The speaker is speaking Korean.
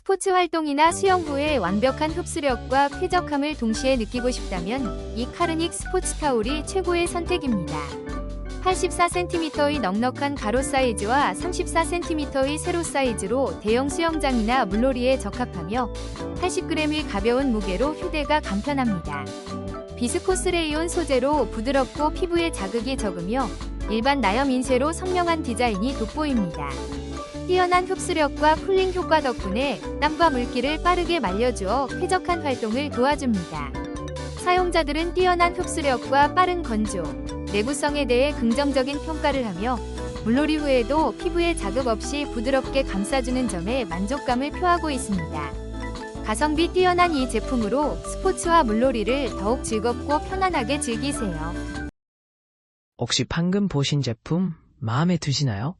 스포츠 활동이나 수영 후의 완벽한 흡수력과 쾌적함을 동시에 느끼고 싶다면 이 카르닉 스포츠 타올이 최고의 선택입니다. 84cm의 넉넉한 가로 사이즈와 34cm의 세로 사이즈로 대형 수영장이나 물놀이에 적합하며 80g의 가벼운 무게로 휴대가 간편합니다. 비스코스 레이온 소재로 부드럽고 피부에 자극이 적으며 일반 나염 인쇄로 선명한 디자인이 돋보입니다. 뛰어난 흡수력과 쿨링 효과 덕분에 땀과 물기를 빠르게 말려주어 쾌적한 활동을 도와줍니다. 사용자들은 뛰어난 흡수력과 빠른 건조, 내구성에 대해 긍정적인 평가를 하며 물놀이 후에도 피부에 자극 없이 부드럽게 감싸주는 점에 만족감을 표하고 있습니다. 가성비 뛰어난 이 제품으로 스포츠와 물놀이를 더욱 즐겁고 편안하게 즐기세요. 혹시 방금 보신 제품 마음에 드시나요?